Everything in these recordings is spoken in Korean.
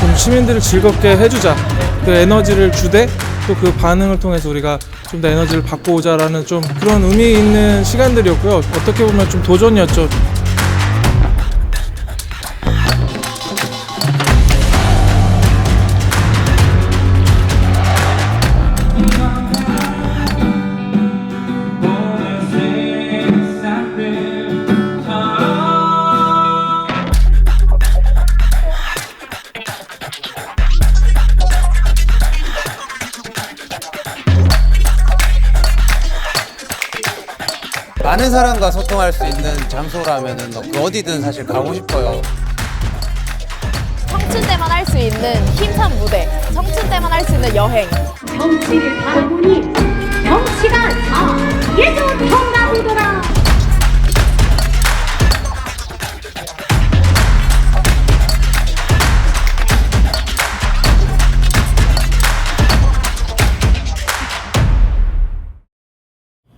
좀 시민들을 즐겁게 해주자. 그 에너지를 주되 또 그 반응을 통해서 우리가 좀 더 에너지를 받고 오자라는 좀 그런 의미 있는 시간들이었고요. 어떻게 보면 좀 도전이었죠. 많은 사람과 소통할 수 있는 장소라면은 그 어디든 사실 가고 싶어요. 청춘 때만 할 수 있는 힘찬 무대, 청춘 때만 할 수 있는 여행. 정치를 바라보니 정치가 다 예전 통과보더라.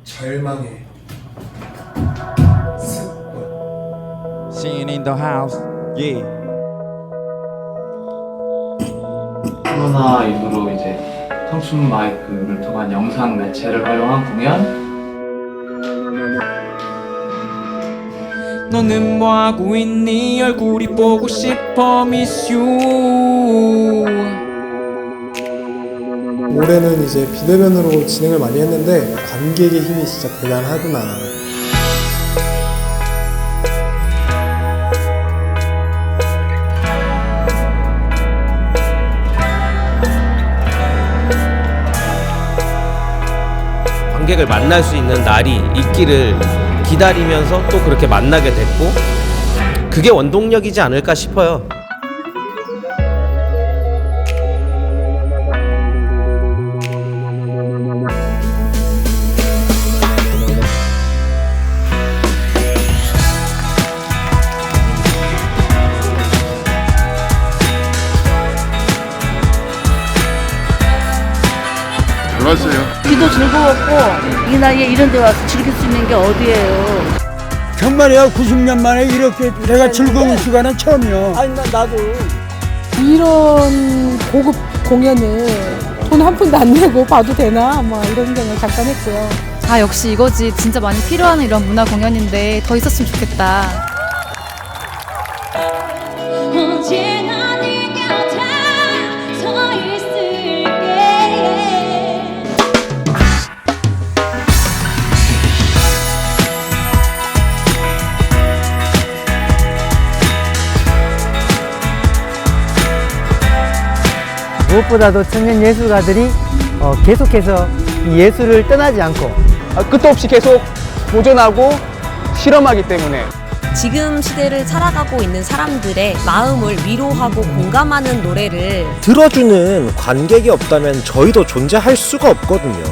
절망의 Singing in the house. Yeah. 코로나 이후로 이제 청춘 마이크를 통한 영상 매체를 활용한 공연 너는 뭐하고 있니? 얼굴이 보고 싶어 miss you. 올해는 이제 비대면으로 진행을 많이 했는데 관객의 힘이 진짜 대단하구나 관객을 만날 수 있는 날이 있기를 기다리면서 또 그렇게 만나게 됐고 그게 원동력이지 않을까 싶어요. 귀도 즐거웠고 이 나이에 이런 데 와서 즐길 수 있는 게 어디예요? 정말이야 90년 만에 이렇게 내가 즐거운 시간은 처음이야. 아니 나 나도 이런 고급 공연을 돈 한 푼도 안 내고 봐도 되나 뭐 이런 생각 잠깐 했고요. 아, 역시 이거지. 진짜 많이 필요한 이런 문화 공연인데 더 있었으면 좋겠다. 언제나 무엇보다도 청년 예술가들이 어, 계속해서 이 예술을 떠나지 않고 끝도 없이 계속 도전하고 실험하기 때문에 지금 시대를 살아가고 있는 사람들의 마음을 위로하고 공감하는 노래를 들어주는 관객이 없다면 저희도 존재할 수가 없거든요.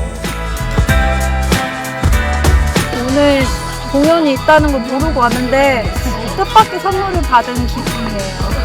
오늘 공연이 있다는 걸 모르고 왔는데 뜻밖의 선물을 받은 기분이에요.